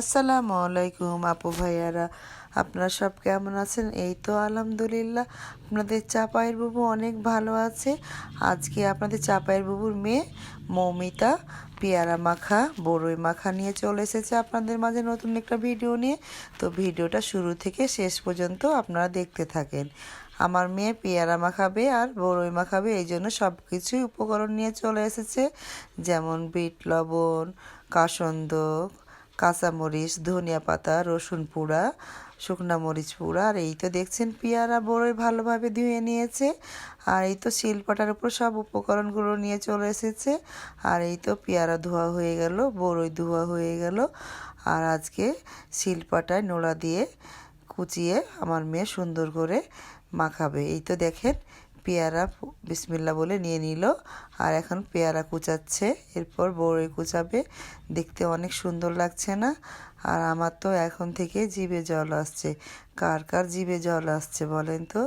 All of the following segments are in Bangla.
আসসালামু আলাইকুম আপু ভাইয়ারা। আপনারা সব কেমন আছেন? এই তো আলহামদুলিল্লাহ। আপনাদের চাপায়ের বাবু অনেক ভালো আছে। আজকে আপনাদের চাপায়ের বাবুর মেয়ে মৌমিতা পেয়ারা মাখা বড়ই মাখা নিয়ে চলে এসেছে আপনাদের মাঝে নতুন একটা ভিডিও নিয়ে। তো ভিডিওটা শুরু থেকে শেষ পর্যন্ত আপনারা দেখতে থাকেন। আমার মেয়ে পেয়ারা মাখাবে আর বড়ই মাখাবে, এই জন্য সব কিছুই উপকরণ নিয়ে চলে এসেছে। যেমন বিট লবণ কাসন্দ কাঁচামরিচ ধনিয়া পাতা, রসুন পোড়া শুকনা মরিচ পোড়া আর এই তো দেখছেন পেয়ারা বড়ই ভালোভাবে ধুয়ে নিয়েছে। আর এই তো শিলপাটার উপর সব উপকরণগুলো নিয়ে চলে এসেছে। আর এই তো পেয়ারা ধোয়া হয়ে গেল, বড়ই ধোয়া হয়ে গেল। আর আজকে শিলপাটায় নোড়া দিয়ে কুচিয়ে আমার মেয়ে সুন্দর করে মাখাবে। এই তো দেখেন পেয়ারা বিসমিল্লা বলে নিয়ে নিল। আর এখন পেয়ারা কুচাচ্ছে। এরপর বড়ই কুচাবে। দেখতে অনেক সুন্দর লাগছে না? আর আমার তো এখন থেকে জিভে জল আসছে। কার কার জিভে জল আসছে বলেন তো?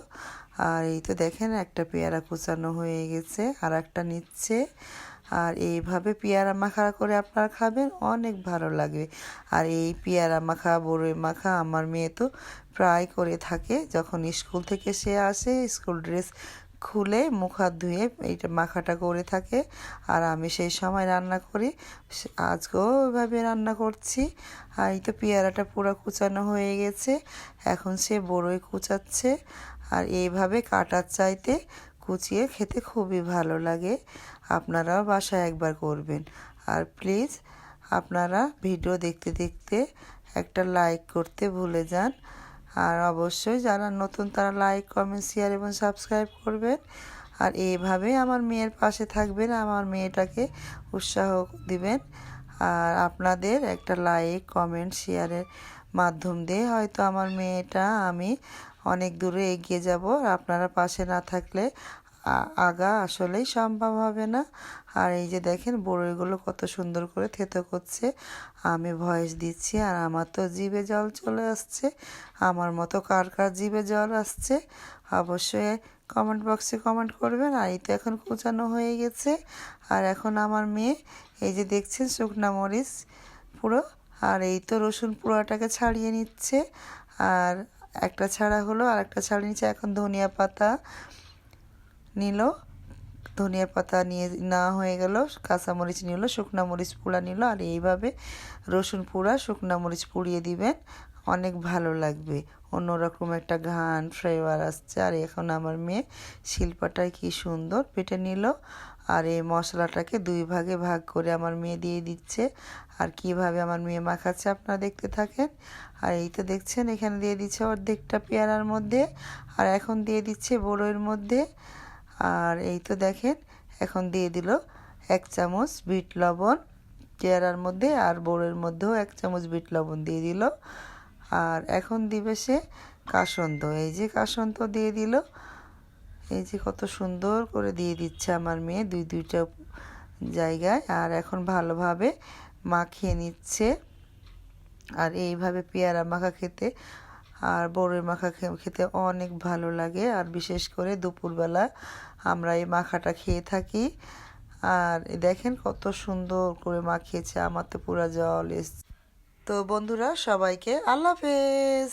আর এই তো দেখেন, একটা পেয়ারা কুচানো হয়ে গেছে আর একটা নিচ্ছে। আর এইভাবে পেয়ারা মাখা করে আপনারা খাবেন, অনেক ভালো লাগবে। আর এই পেয়ারা মাখা বড়ই মাখা আমার মেয়ে তো প্রায় করে থাকে। যখন স্কুল থেকে সে আসে, স্কুল ড্রেস খুলে মুখ হাত ধুয়ে এইটা মাখাটা করে থাকে। আর আমি সেই সময় রান্না করি। আজকেও ওইভাবে রান্না করছি। আর এই তো পেয়ারাটা পুরো কুচানো হয়ে গেছে। এখন সে বড়ই কুচাচ্ছে। আর এইভাবে কাটার চাইতে কুচিয়ে খেতে খুবই ভালো লাগে। আপনারাও বাসায় একবার করবেন। আর প্লিজ আপনারা ভিডিও দেখতে দেখতে একটা লাইক করতে ভুলে যান। আর অবশ্যই যারা নতুন তারা লাইক কমেন্ট শেয়ার এবং সাবস্ক্রাইব করবেন। আর এইভাবে আমার মেয়ের পাশে থাকবেন, আমার মেয়েটাকে উৎসাহ দিবেন। আর আপনাদের একটা লাইক কমেন্ট শেয়ারের মাধ্যম দিয়ে হয়তো আমার মেয়েটা আমি অনেক দূরে এগিয়ে যাব। আর আপনারা পাশে না থাকলে আগা আসলেই সম্ভব হবে না। আর এই যে দেখেন, বড়ইগুলো কত সুন্দর করে থেতো করছে। আমি ভয়েস দিচ্ছি আর আমার তো জিভে জল চলে আসছে। আমার মতো কার কার জিভে জল আসছে? অবশ্যই কমেন্ট বক্সে কমেন্ট করবেন। আর এই তো এখন কুচানো হয়ে গেছে। আর এখন আমার মেয়ে, এই যে দেখছেন শুকনা মরিচ পুরো, আর এই তো রসুন পুরোটাকে ছাড়িয়ে নিচ্ছে। আর একটা ছাড়া হলো আর একটা ছাড়িয়ে নিচ্ছে। এখন ধনিয়া পাতা নিল, ধনিয়া পাতা নিয়ে না হয়ে গেল কাঁচামরিচ নিল, শুকনা মরিচ পোড়া নিল, আর এইভাবে রসুন পোড়া, শুকনা মরিচ পুড়িয়ে দিবেন। অনেক ভালো লাগবে। অন্যরকম একটা ঘান ফ্লেভার আসছে। আর এখন আমার মেয়ে শিল্পাটায় কি সুন্দর পেটে নিল, আর এই মশলাটাকে দুই ভাগে ভাগ করে আমার মেয়ে দিয়ে দিচ্ছে। আর কীভাবে আমার মেয়ে মাখাচ্ছে আপনারা দেখতে থাকেন। আর এই তো দেখছেন, এখানে দিয়ে দিচ্ছে অর্ধেকটা পেয়ারার মধ্যে, আর এখন দিয়ে দিচ্ছে বড়োর মধ্যে। আর এই তো দেখেন, এখন দিয়ে দিল এক চামচ বিট লবণ চেয়ারার মধ্যে আর বোড়ের মধ্যেও এক চামচ বিট লবণ দিয়ে দিল। আর এখন দিবে সে কাসন্ত, এই যে কাসন্ত দিয়ে দিল, এই যে কত সুন্দর করে দিয়ে দিচ্ছে আমার মেয়ে দুই দুইটা জায়গায়। আর এখন ভালোভাবে মাখিয়ে নিচ্ছে। আর এইভাবে পেয়ারা মাখা খেতে আর বড়ই মাখা খেতে অনেক ভালো লাগে। আর বিশেষ করে দুপুরবেলা আমরা এই মাখাটা খেয়ে থাকি। আর দেখেন কত সুন্দর করে মাখিয়েছে আমার তো পুরা জল এসছে। তো বন্ধুরা, সবাইকে আল্লাহ হাফেজ।